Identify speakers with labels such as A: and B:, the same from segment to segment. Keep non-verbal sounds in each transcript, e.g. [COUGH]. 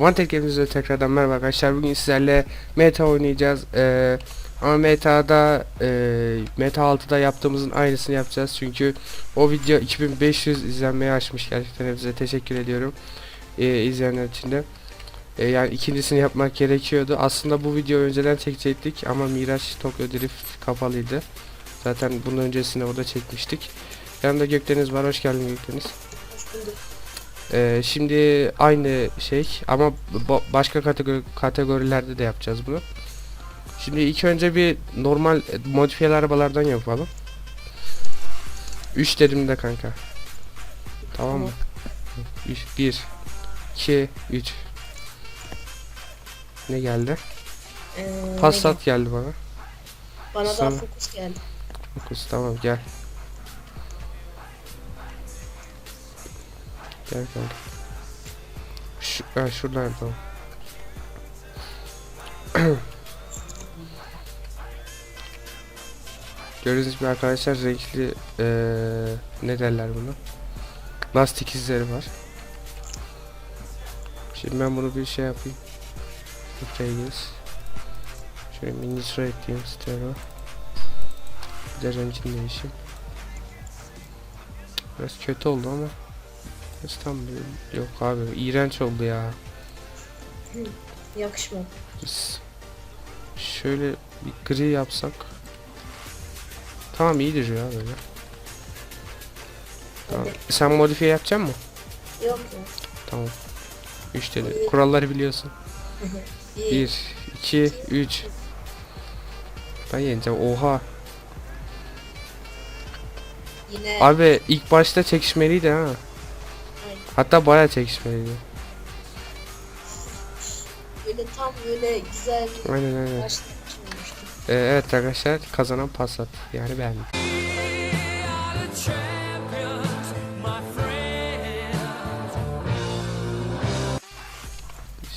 A: Wanted Games'e tekrardan merhaba arkadaşlar. Bugün sizlerle meta oynayacağız. Ee, ama meta'da e, meta 6'da yaptığımızın aynısını yapacağız. Çünkü o video 2500 izlenmeye aşmış. Gerçekten hepinize teşekkür ediyorum. Ee, izleyenler için de. Ee, yani ikincisini yapmak gerekiyordu. Aslında bu video önceden çekecektik ama Miraç Tokyo Drift kapalıydı. Zaten bunun öncesinde orada çekmiştik. Yanımda Gökdeniz var. Hoş geldin Gökdeniz.
B: Hoş bulduk.
A: Ee, şimdi aynı şey ama ba- başka kategori kategorilerde de yapacağız bunu. Şimdi ilk önce bir normal e, modifiyeli arabalardan yapalım. 3 dedim de kanka. Tamam mı? 1 2 3 Ne geldi?
B: Ee,
A: Passat geldi bana.
B: Bana da
A: Sana-
B: Focus geldi.
A: Dokuz tamam gel. Gel gel. Şu, ha, yapalım. [CLEARS THROAT] Gördüğünüz gibi arkadaşlar renkli eee ne derler bunu? Lastik izleri var. Şimdi ben bunu bir şey yapayım. Replays. Şöyle mini ekleyeyim stereo. Bir de rengini değişeyim. Biraz kötü oldu ama. Bir- yok abi iğrenç oldu ya.
B: Yakışmadı.
A: Biz şöyle bir gri yapsak. Tamam iyidir ya böyle. Tamam.
B: Hadi.
A: Sen modifiye yapacak mısın?
B: Yok ya.
A: Tamam. 3 dedi. Kuralları biliyorsun. [LAUGHS]
B: Bir.
A: 1 2 3 Ben yeneceğim. Oha.
B: Yine
A: Abi ilk başta çekişmeliydi ha. Hatta bayağı çekişmeliydi.
B: böyle tam böyle güzel
A: Aynen aynen. Ee, evet arkadaşlar kazanan Passat yani ben.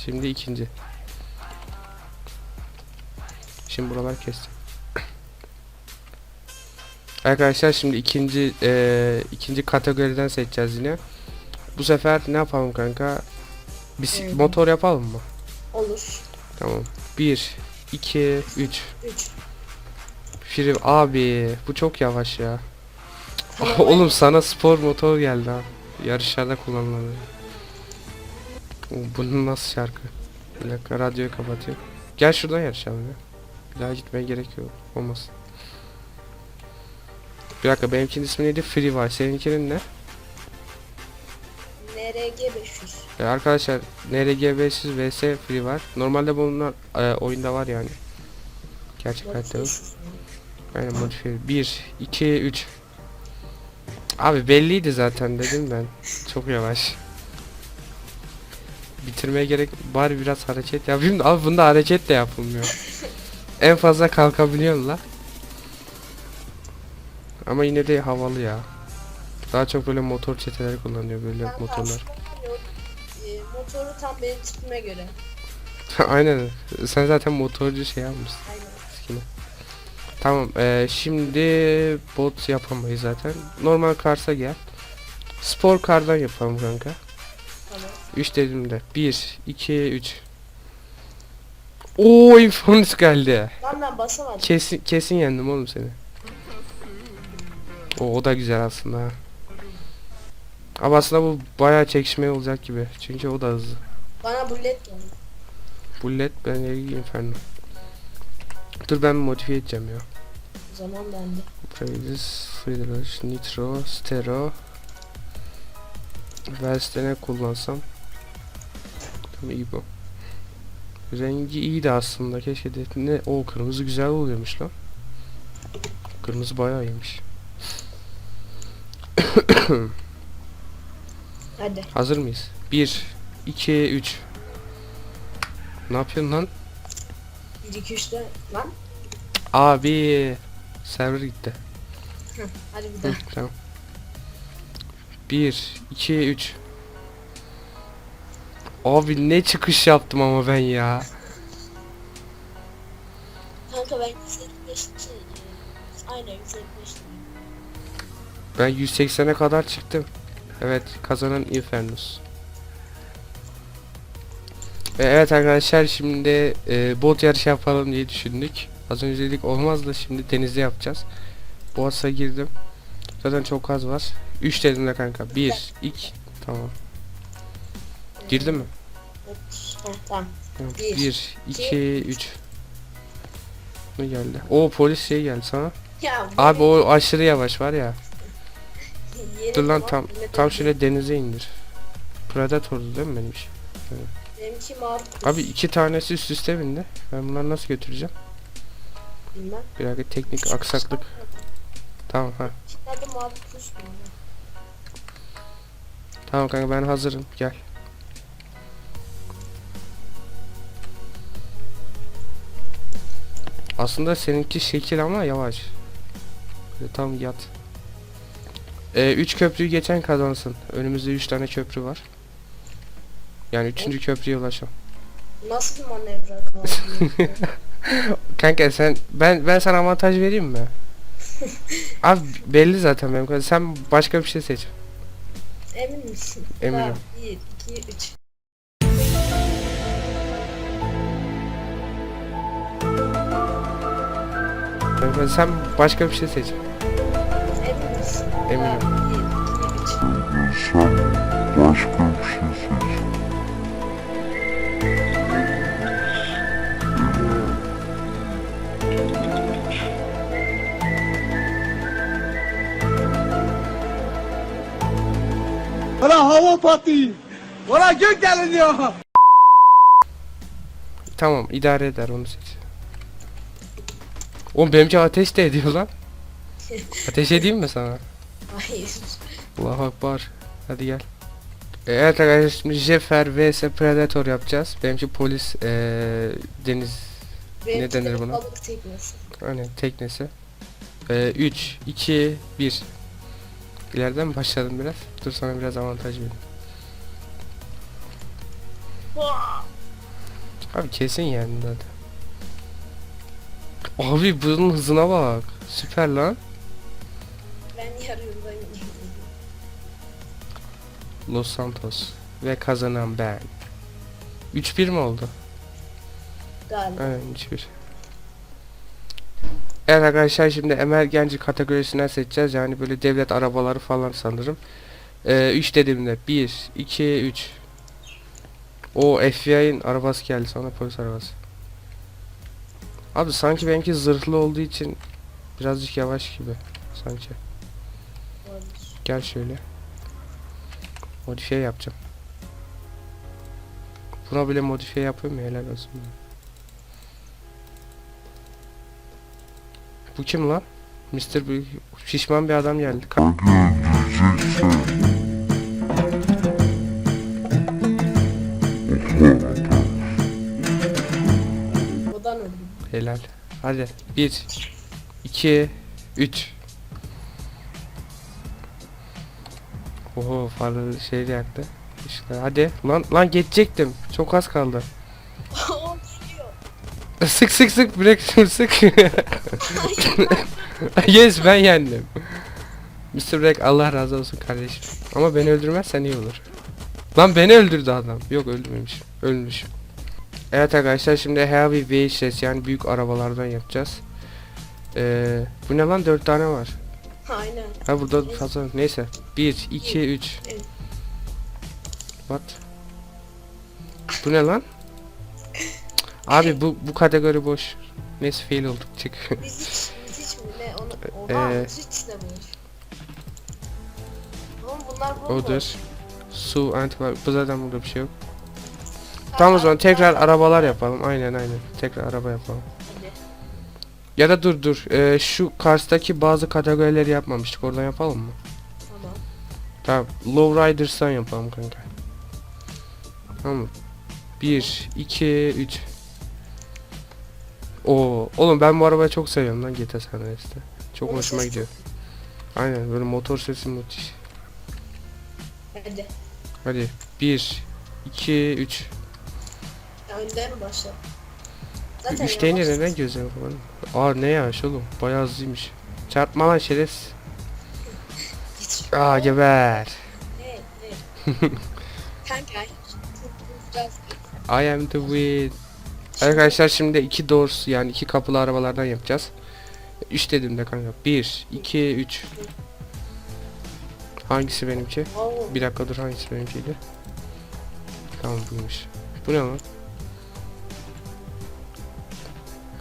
A: Şimdi ikinci. Şimdi buralar kestim. Arkadaşlar şimdi ikinci eee, ikinci kategoriden seçeceğiz yine. Bu sefer ne yapalım kanka? Bis
B: Evet.
A: motor yapalım mı?
B: Olur.
A: Tamam. 1 2 3
B: 3.
A: Free abi bu çok yavaş ya.
B: Tamam,
A: Oğlum sana spor motor geldi ha. Yarışlarda kullanılan. Bunun nasıl şarkı? Bir dakika radyoyu kapatayım. Gel şuradan yarışalım ya. Bir daha gitmeye gerek yok. Olmaz. Bir dakika benimkinin ismi neydi? Free var. Seninkinin ne?
B: NRG 500.
A: E, arkadaşlar NRG 500 vs Free var. Normalde bunlar e, oyunda var yani. Gerçek hayatta yok.
B: 500.
A: Aynen modifiye. 1, 2, 3. Abi belliydi zaten dedim ben. Çok yavaş. Bitirmeye gerek bari biraz hareket yapayım da abi bunda hareket de yapılmıyor. en fazla kalkabiliyorsun la. Ama yine de havalı ya. Daha çok böyle motor çeteleri kullanıyor böyle
B: Ben
A: motorlar.
B: aslında yok, e, motoru tam benim tipime göre. [LAUGHS]
A: Aynen. Sen zaten motorcu şey yapmışsın.
B: Aynen.
A: Tamam eee, şimdi bot yapamayız zaten. Normal karsa gel. Spor kardan yapalım kanka.
B: Tamam.
A: 3 dedim de. 1, 2, 3. Oo Infinix geldi.
B: Lan ben basamadım.
A: Kesin kesin yendim oğlum seni. [LAUGHS] O, o da güzel aslında. ha. Ama aslında bu bayağı çekişme olacak gibi. Çünkü o da hızlı.
B: Bana bullet geldi.
A: Bullet ben de Inferno. Dur ben modifiye edeceğim ya.
B: O zaman bende.
A: Praises, Friedrich, Nitro, Stero. Vels'te ne kullansam? Tamam iyi bu. Rengi iyiydi aslında keşke de ne o kırmızı güzel oluyormuş lan. Kırmızı bayağı iyiymiş. [CLEARS THROAT] [COUGHS]
B: Hadi.
A: Hazır mıyız? 1 2 3 Ne yapıyorsun lan?
B: 1 2 3 de lan.
A: Abi server gitti.
B: Hı, Hadi bir
A: Hı,
B: daha.
A: tamam. 1 2 3 Abi ne çıkış yaptım ama ben ya.
B: Kanka ben 155 şey, e, aynen 155
A: Ben 180'e kadar çıktım. Evet kazanan Infernus. Evet arkadaşlar şimdi e, bot yarışı yapalım diye düşündük. Az önce dedik olmaz da şimdi denizde yapacağız. Boğaz'a girdim. Zaten çok az var. 3 dedim de kanka. 1, 2, tamam. Girdin mi?
B: Tamam. Bir,
A: 1, 2, 3. Ne geldi? O polis şey geldi sana.
B: Ya,
A: Abi o aşırı yavaş var ya.
B: Yeni
A: Dur lan tam tam şöyle denize indir. Predator'du değil mi benim iş?
B: Benimki Markus.
A: Abi iki tanesi üst üste bindi. Ben bunları nasıl götüreceğim?
B: Bilmem.
A: Bir dakika teknik aksaklık. Tamam ha.
B: Adı Markus mu?
A: Tamam kanka ben hazırım. Gel. Aslında seninki şekil ama yavaş. Böyle tam yat. Ee, üç köprüyü geçen kazansın. Önümüzde üç tane köprü var. Yani üçüncü köprüye ulaşalım.
B: Nasıl bir manevra kaldı? [LAUGHS]
A: Kanka sen ben ben sana avantaj vereyim mi? [LAUGHS] Abi belli zaten benim kadar. Sen başka bir şey seç.
B: Emin misin?
A: Eminim.
B: 1, 2, 3.
A: Ben- Sen başka bir şey seç.
B: Misin?
A: Eminim.
B: 1, 2, 3.
C: Sen başka bir şey seç.
D: Bana hava patlıyor. Bana gök geliyor.
A: Tamam idare eder onu seç. Oğlum benimki ateş de ediyor lan. [LAUGHS] Ateş edeyim mi sana?
B: Hayır.
A: Allahu Akbar. Hadi gel. E, Evet arkadaşlar şimdi Jeffer vs Predator yapacağız. Benimki polis eee, deniz
B: Benimki
A: denir
B: de
A: buna?
B: Balık teknesi.
A: hani teknesi. Eee 3 2 1 İleriden mi başladım biraz? Dur sana biraz avantaj vereyim. Abi kesin yani zaten. Abi bunun hızına bak. Süper lan.
B: Ben yarı yoldayım.
A: Los Santos ve kazanan ben. 3-1 mi oldu?
B: Galiba.
A: Aynen 3-1. Evet arkadaşlar şimdi emergenci kategorisinden seçeceğiz. Yani böyle devlet arabaları falan sanırım. 3 dediğimde 1, 2, 3. O FBI'nin arabası geldi sonra polis arabası. Abi sanki benimki zırhlı olduğu için birazcık yavaş gibi sanki. Gel şöyle. Modifiye yapacağım. Buna bile modifiye yapıyorum ya helal olsun. Bu kim lan? Mr. Büyük şişman bir adam geldi. Ka- helal. Hadi. 1 2 3 Oho farları şey yaktı. İşte hadi. Lan lan geçecektim. Çok az kaldı. [LAUGHS] Sık sık sık şunu sık. [LAUGHS] yes ben yendim. Mr. Black Allah razı olsun kardeşim. Ama beni öldürmezsen iyi olur. Lan beni öldürdü adam. Yok öldürmemiş. Ölmüş. Evet arkadaşlar şimdi heavy vehicles yani büyük arabalardan yapacağız. Ee, bu ne lan dört tane var.
B: Aynen.
A: Ha burada fazla neyse. 1 2 3
B: Evet.
A: What? Bu ne lan? Abi bu bu kategori boş. Neyse fail olduk çık.
B: Biz hiç, biz hiç mi ne onu [LAUGHS] oha
A: Ee,
B: hiç boş. Oğlum bunlar bomboş.
A: Odur. Su antibar. Bu zaten burada bir şey yok. Tamam o zaman tekrar arabalar yapalım. Aynen aynen. Tekrar araba yapalım. Ya da dur dur. Ee, şu Kars'taki bazı kategorileri yapmamıştık. Oradan yapalım mı?
B: Tamam.
A: Tamam. Low Riders'tan yapalım kanka. Tamam. 1 2 3 Oo, oğlum ben bu arabayı çok seviyorum lan GTA San Andreas'te. Çok
B: Onun
A: hoşuma gidiyor. Aynen böyle motor sesi müthiş.
B: Hadi.
A: Hadi 1 2 3
B: Ya önden başla? Zaten
A: 3 deyince neden gözlerime kapadın? Aa ne yavaş oğlum bayağı hızlıymış. Çarpma lan şerefsiz. Aa geber.
B: Ne ne? [LAUGHS] Kanka.
A: I am the wind. Arkadaşlar şimdi iki doors yani iki kapılı arabalardan yapacağız. 3 dedim de kanka. 1, 2, 3. Hangisi benimki? Bir dakika dur hangisi benimkiydi? Tamam buymuş. Bu ne lan?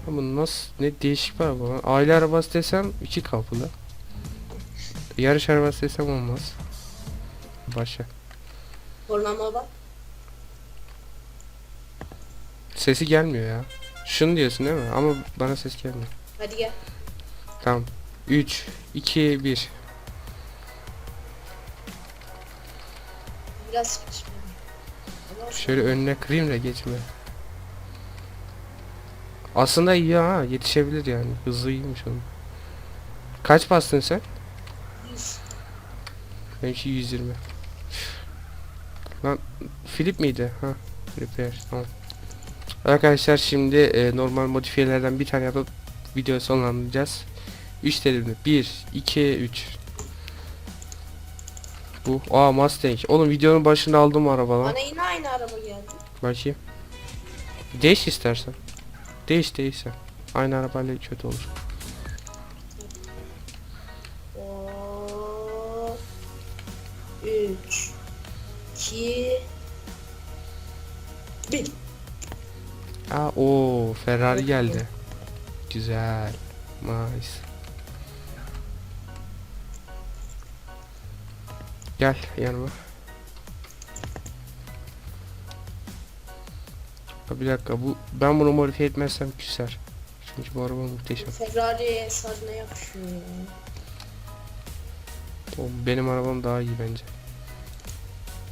A: Bu nasıl ne değişik bir araba. Aile arabası desem iki kapılı. Yarış arabası desem olmaz. Başla.
B: Kornama bak.
A: Sesi gelmiyor ya. Şunu diyorsun değil mi? Ama bana ses gelmiyor.
B: Hadi gel.
A: Tamam. 3 2 1.
B: Biraz. Ama
A: Şöyle önüne kırayım da geçme. Aslında iyi ha yetişebilir yani. Hızlı iyiymiş onun. Kaç bastın sen?
B: yüz.
A: Benimki 120. Lan Philip miydi? Ha. Repair tamam. Arkadaşlar şimdi e, normal modifiyelerden bir tane yapıp video sonlandıracağız. 3 dedim 1 2 3 Bu aa Mustang. Oğlum videonun başında aldığım araba lan.
B: Bana yine aynı araba geldi.
A: Bakayım. Değiş istersen. Değiş değişsen. Aynı arabayla kötü olur.
B: Oo. 3 2 1
A: Aa o Ferrari geldi. Güzel. Nice. Gel yanıma. Ha, bir dakika bu ben bunu modifiye etmezsem küser. Çünkü bu araba muhteşem.
B: Ferrari sarına yakışıyor ya.
A: O, benim arabam daha iyi bence.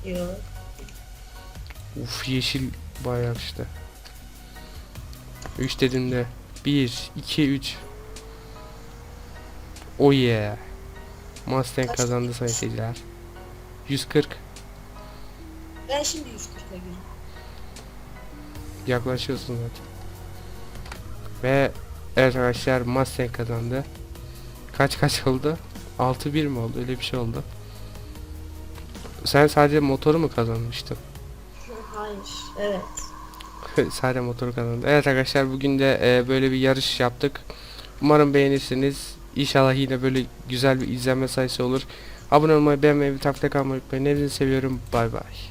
B: Yo.
A: Uf yeşil bayağı işte. 3 dedim de 1 2 3 Oh yeah. Mustang
B: Kaç
A: kazandı seyirciler. 140
B: Ben şimdi 140'a girdim.
A: Yaklaşıyorsun zaten. Ve evet arkadaşlar Mustang kazandı. Kaç kaç oldu? 6-1 mi oldu? Öyle bir şey oldu. Sen sadece motoru mu kazanmıştın?
B: Hayır. Evet. [LAUGHS]
A: Sadece motoru kazandı. Evet arkadaşlar bugün de e, böyle bir yarış yaptık. Umarım beğenirsiniz. İnşallah yine böyle güzel bir izlenme sayısı olur. Abone olmayı, beğenmeyi, bir takipte kalmayı unutmayın. Hepinizi seviyorum. Bay bay.